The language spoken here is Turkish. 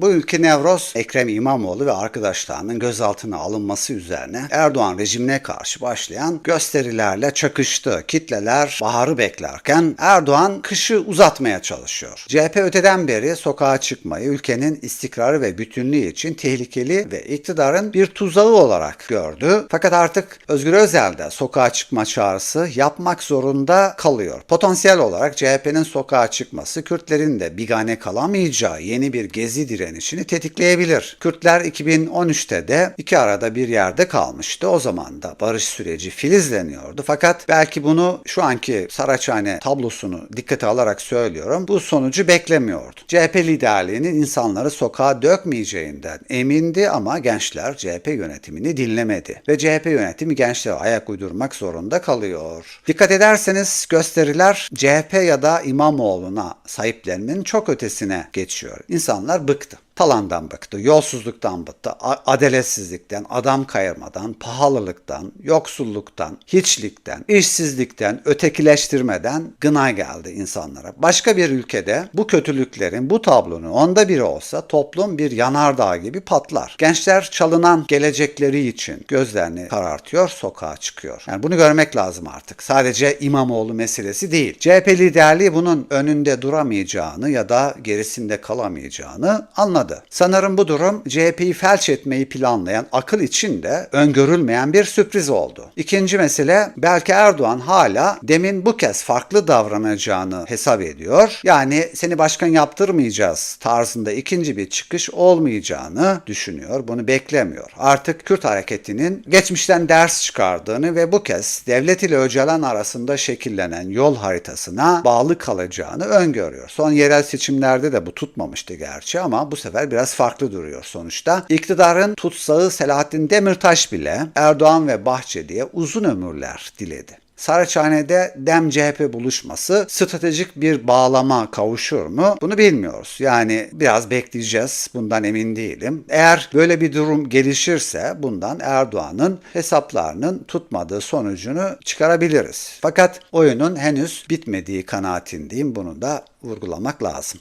Bu ülke Nevroz, Ekrem İmamoğlu ve arkadaşlarının gözaltına alınması üzerine Erdoğan rejimine karşı başlayan gösterilerle çakıştı. Kitleler baharı beklerken Erdoğan kışı uzatmaya çalışıyor. CHP öteden beri sokağa çıkmayı ülkenin istikrarı ve bütünlüğü için tehlikeli ve iktidarın bir tuzağı olarak gördü. Fakat artık Özgür Özel de sokağa çıkma çağrısı yapmak zorunda kalıyor. Potansiyel olarak CHP'nin sokağa çıkması Kürtlerin de bigane kalamayacağı yeni bir gezi direnişini tetikleyebilir. Kürtler 2013'te de iki arada bir yerde kalmıştı. O zaman da barış süreci filizleniyordu. Fakat belki bunu şu anki Saraçhane tablosunu dikkate alarak söylüyorum. Bu sonucu beklemiyordu. CHP liderliğinin insanları sokağa dökmeyeceğinden emindi ama gençler CHP yönetimini dinlemedi. Ve CHP yönetimi gençlere ayak uydurmak zorunda kalıyor. Dikkat ederseniz gösteriler CHP ya da İmamoğlu'na sahiplenmenin çok ötesine geçiyor. İnsanlar bıktı. Talandan bıktı, yolsuzluktan bıktı, adaletsizlikten, adam kayırmadan, pahalılıktan, yoksulluktan, hiçlikten, işsizlikten, ötekileştirmeden gına geldi insanlara. Başka bir ülkede bu kötülüklerin, bu tablonun onda biri olsa toplum bir yanardağ gibi patlar. Gençler çalınan gelecekleri için gözlerini karartıyor, sokağa çıkıyor. Yani bunu görmek lazım artık. Sadece İmamoğlu meselesi değil. CHP liderliği bunun önünde duramayacağını ya da gerisinde kalamayacağını anladı. Sanırım bu durum CHP'yi felç etmeyi planlayan akıl için de öngörülmeyen bir sürpriz oldu. İkinci mesele belki Erdoğan hala demin bu kez farklı davranacağını hesap ediyor. Yani seni başkan yaptırmayacağız tarzında ikinci bir çıkış olmayacağını düşünüyor. Bunu beklemiyor. Artık Kürt hareketinin geçmişten ders çıkardığını ve bu kez devlet ile Öcalan arasında şekillenen yol haritasına bağlı kalacağını öngörüyor. Son yerel seçimlerde de bu tutmamıştı gerçi ama bu sefer biraz farklı duruyor sonuçta. İktidarın tutsağı Selahattin Demirtaş bile Erdoğan ve Bahçeli'ye uzun ömürler diledi. Saraçhane'de Dem CHP buluşması stratejik bir bağlama kavuşur mu? Bunu bilmiyoruz. Yani biraz bekleyeceğiz. Bundan emin değilim. Eğer böyle bir durum gelişirse bundan Erdoğan'ın hesaplarının tutmadığı sonucunu çıkarabiliriz. Fakat oyunun henüz bitmediği kanaatindeyim. Bunu da vurgulamak lazım.